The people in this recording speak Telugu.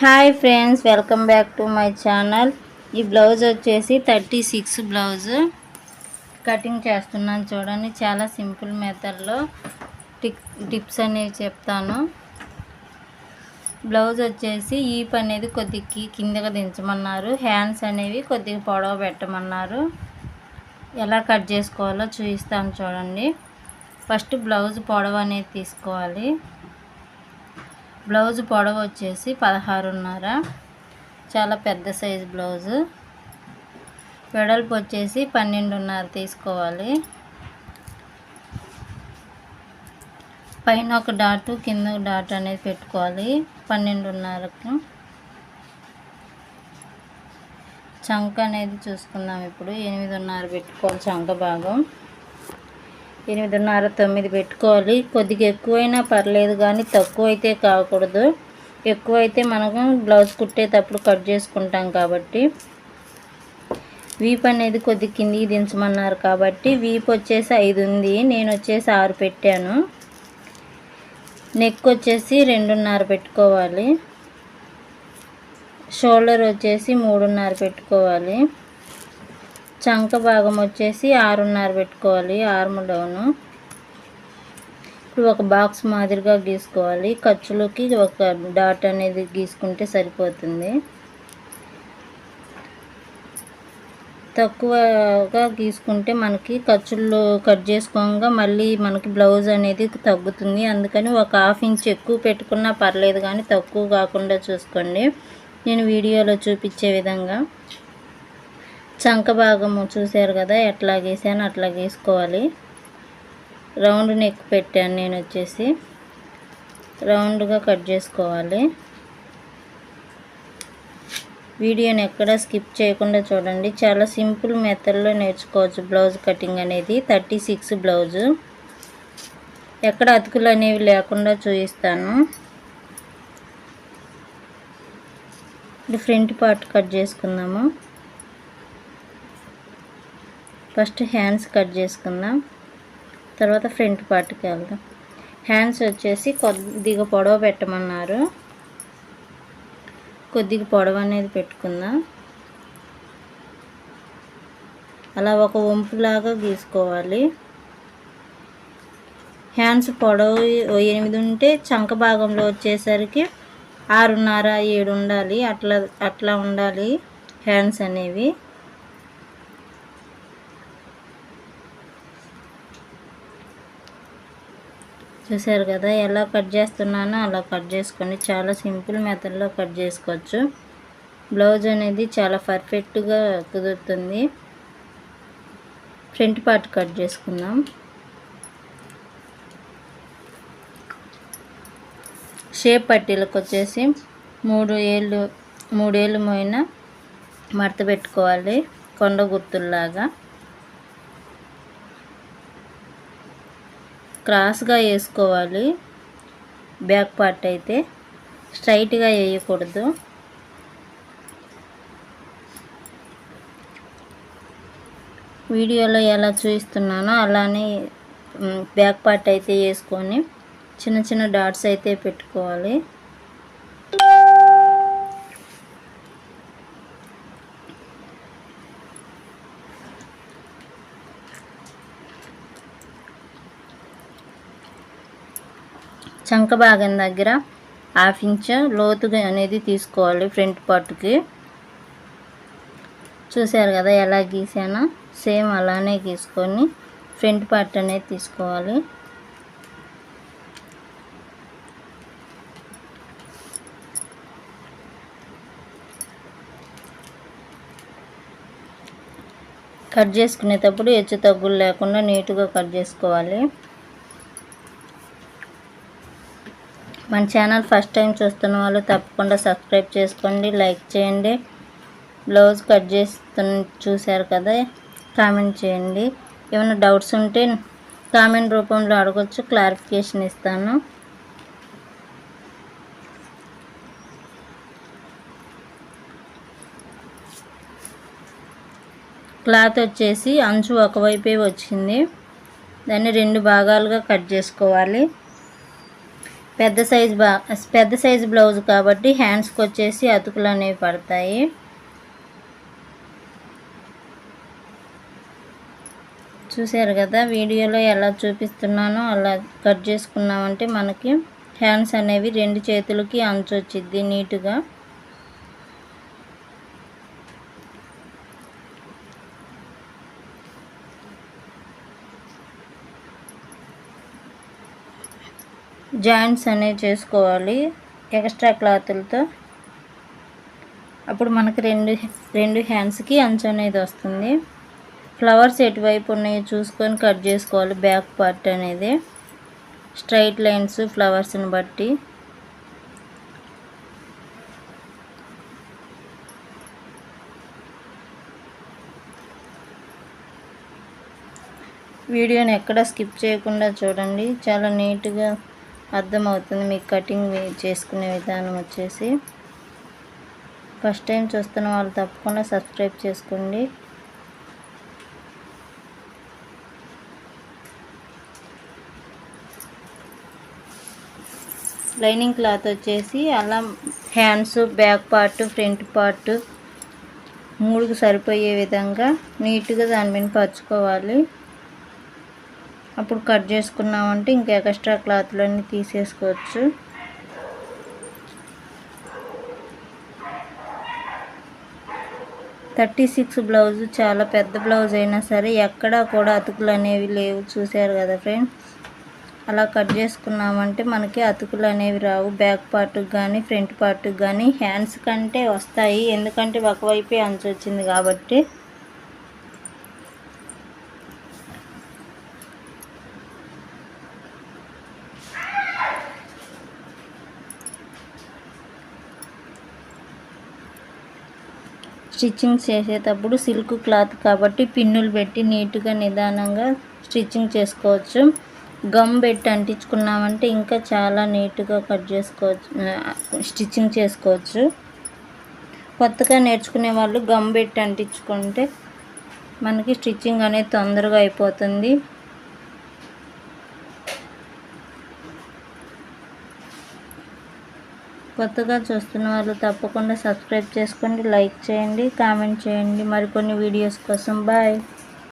Hi friends welcome back to my channel. ఈ బ్లౌజ్ వచ్చేసి థర్టీ సిక్స్ బ్లౌజ్. కటింగ్ చేస్తున్నాను చూడండి చాలా సింపుల్ మెథడ్లో టిక్ టిప్స్ అనేవి చెప్తాను. బ్లౌజ్ వచ్చేసి ఈప్ అనేది కొద్దిగా కిందగా దించమన్నారు. హ్యాండ్స్ అనేవి కొద్దిగా పొడవ పెట్టమన్నారు. ఎలా కట్ చేసుకోవాలో చూపిస్తాను చూడండి. ఫస్ట్ బ్లౌజ్ పొడవ అనేది తీసుకోవాలి. బ్లౌజ్ పొడవు వచ్చేసి పదహారున్నర. చాలా పెద్ద సైజు బ్లౌజు. వెడల్పు వచ్చేసి పన్నెండున్నర తీసుకోవాలి. పైన ఒక డాటు కింద ఒక డాట్ అనేది పెట్టుకోవాలి. పన్నెండున్నరకు. చంక అనేది చూసుకుందాం ఇప్పుడు. ఎనిమిదిన్నర పెట్టుకోవాలి చంక భాగం. ఎనిమిదిన్నర తొమ్మిది పెట్టుకోవాలి. కొద్దిగా ఎక్కువైనా పర్లేదు కానీ తక్కువ అయితే కాకూడదు. ఎక్కువ అయితే మనకు బ్లౌజ్ కుట్టేటప్పుడు కట్ చేసుకుంటాం కాబట్టి. వీప్ అనేది కొద్ది కిందికి దించమన్నారు కాబట్టి వీప్ వచ్చేసి ఐదు ఉంది. నేను వచ్చేసి ఆరు పెట్టాను. నెక్ వచ్చేసి రెండున్నర పెట్టుకోవాలి. షోల్డర్ వచ్చేసి మూడున్నర పెట్టుకోవాలి. చంక భాగం వచ్చేసి ఆరున్నర పెట్టుకోవాలి ఆర్మ్ డౌను. ఇప్పుడు ఒక బాక్స్ మాదిరిగా గీసుకోవాలి. ఖర్చులకి ఒక డాట్ అనేది గీసుకుంటే సరిపోతుంది. తక్కువగా గీసుకుంటే మనకి ఖర్చులు కట్ చేసుకోగా మళ్ళీ మనకి బ్లౌజ్ అనేది తగ్గుతుంది. అందుకని ఒక హాఫ్ ఇంచ్ ఎక్కువ పెట్టుకున్నా పర్లేదు కానీ తక్కువ కాకుండా చూసుకోండి. నేను వీడియోలో చూపించే విధంగా. చంక భాగము చూశారు కదా ఎట్లా గీసాను అట్లా గీసుకోవాలి. రౌండ్ నెక్ పెట్టాను నేను వచ్చేసి. రౌండ్గా కట్ చేసుకోవాలి. వీడియోని ఎక్కడ స్కిప్ చేయకుండా చూడండి. చాలా సింపుల్ మెథడ్లో నేర్చుకోవచ్చు బ్లౌజ్ కటింగ్ అనేది. Thirty six blouse. ఎక్కడ అతుకులు అనేవి లేకుండా చూపిస్తాను. ఇప్పుడు ఫ్రంట్ పార్ట్ కట్ చేసుకుందాము. ఫస్ట్ హ్యాండ్స్ కట్ చేసుకుందాం. తర్వాత ఫ్రంట్ పార్ట్కి వెళ్దాం. హ్యాండ్స్ వచ్చేసి కొద్దిగా పొడవ పెట్టమన్నారు. కొద్దిగా పొడవ అనేది పెట్టుకుందాం. అలా ఒక వంపులాగా గీసుకోవాలి. హ్యాండ్స్ పొడవు ఎనిమిది ఉంటే చంక భాగంలో వచ్చేసరికి ఆరున్నర ఏడు ఉండాలి. అట్లా అట్లా ఉండాలి హ్యాండ్స్ అనేవి. చూసారు కదా ఎలా కట్ చేస్తున్నానో అలా కట్ చేసుకొని చాలా సింపుల్ మెథడ్లో కట్ చేసుకోవచ్చు. బ్లౌజ్ అనేది చాలా పర్ఫెక్ట్గా కుదురుతుంది. ఫ్రంట్ పార్ట్ కట్ చేసుకుందాం. షేప్ పట్టీలకు వచ్చేసి మూడు ఏళ్ళు మూడేళ్ళు మోయిన మడత పెట్టుకోవాలి. కొండ గుర్తుల్లాగా క్రాస్గా వేసుకోవాలి. బ్యాక్ పార్ట్ అయితే స్ట్రైట్గా వేయకూడదు. వీడియోలో ఎలా చూపిస్తున్నానో అలానే బ్యాక్ పార్ట్ అయితే వేసుకొని చిన్న చిన్న డాట్స్ అయితే పెట్టుకోవాలి. చంక భాగం దగ్గర హాఫ్ ఇంచ్ లోతుగా అనేది తీసుకోవాలి ఫ్రంట్ పార్ట్కి. చూసారు కదా ఎలా గీసానో? సేమ్ అలానే గీసుకొని ఫ్రంట్ పార్ట్ అనేది తీసుకోవాలి. కట్ చేసుకునేటప్పుడు హెచ్చు తగ్గులు లేకుండా నీట్గా కట్ చేసుకోవాలి. మన ఛానల్ ఫస్ట్ టైం చూస్తున్న వాళ్ళు తప్పకుండా సబ్స్క్రైబ్ చేసుకోండి లైక్ చేయండి. బ్లౌజ్ కట్ చేస్తు చూశారు కదా కామెంట్ చేయండి. ఏమైనా డౌట్స్ ఉంటే కామెంట్ రూపంలో అడగచ్చు క్లారిఫికేషన్ ఇస్తాను. క్లాత్ వచ్చేసి అంచు ఒకవైపే వచ్చింది. దాన్ని రెండు భాగాలుగా కట్ చేసుకోవాలి. పెద్ద సైజ్ బా పెద్ద సైజ్ బ్లౌజ్ కాబట్టి హ్యాండ్స్కి వచ్చేసి అతుకులు అనేవి పడతాయి. చూసారు కదా వీడియోలో ఎలా చూపిస్తున్నానో అలా కట్ చేసుకున్నామంటే మనకి హ్యాండ్స్ అనేవి రెండు చేతులకి అంచు వచ్చిద్ది నీట్గా. జాయింట్స్ అనేవి చేసుకోవాలి ఎక్స్ట్రా క్లాతులతో. అప్పుడు మనకు రెండు రెండు హ్యాండ్స్కి అంచు అనేది వస్తుంది. ఫ్లవర్స్ ఎటువైపు ఉన్నాయో చూసుకొని కట్ చేసుకోవాలి బ్యాక్ పార్ట్ అనేది. స్ట్రైట్ లైన్స్ ఫ్లవర్స్ని బట్టి. వీడియోని ఎక్కడ స్కిప్ చేయకుండా చూడండి. చాలా నీట్గా అర్థమవుతుంది. మీకు కటింగ్ చేసుకునే విధానం వచ్చేసి. ఫస్ట్ టైం చూస్తున్న వాళ్ళు తప్పకుండా సబ్స్క్రైబ్ చేసుకోండి. లైనింగ్ క్లాత్ వచ్చేసి అలా hands back part front part మూడుకు సరిపోయే విధంగా నీట్గా దాని మీద పరుచుకోవాలి. అప్పుడు కట్ చేసుకున్నామంటే ఇంకా ఎక్స్ట్రా క్లాత్లన్నీ తీసేసుకోవచ్చు. థర్టీ సిక్స్ బ్లౌజ్ చాలా పెద్ద బ్లౌజ్ అయినా సరే ఎక్కడా కూడా అతుకులు అనేవి లేవు. చూసారు కదా ఫ్రెండ్స్? అలా కట్ చేసుకున్నామంటే మనకి అతుకులు అనేవి రావు. బ్యాక్ పార్ట్కి కానీ ఫ్రంట్ పార్ట్కి కానీ హ్యాండ్స్ కంటే వస్తాయి. ఎందుకంటే ఒకవైపే అంచు వచ్చింది కాబట్టి స్టిచ్చింగ్ చేసేటప్పుడు సిల్క్ క్లాత్ కాబట్టి పిన్నులు పెట్టి నీట్గా నిదానంగా స్టిచ్చింగ్ చేసుకోవచ్చు. గమ్ పెట్టి అంటించుకున్నామంటే ఇంకా చాలా నీట్గా కట్ చేసుకోవచ్చు స్టిచ్చింగ్ చేసుకోవచ్చు. కొత్తగా నేర్చుకునే వాళ్ళు గమ్ పెట్టి అంటించుకుంటే మనకి స్టిచ్చింగ్ అనేది తొందరగా అయిపోతుంది. కొత్తగా చూస్తున్న వాళ్ళు తప్పకుండా సబ్స్క్రైబ్ చేసుకోండి లైక్ చేయండి కామెంట్ చేయండి. మరికొన్ని వీడియోస్ కోసం బాయ్.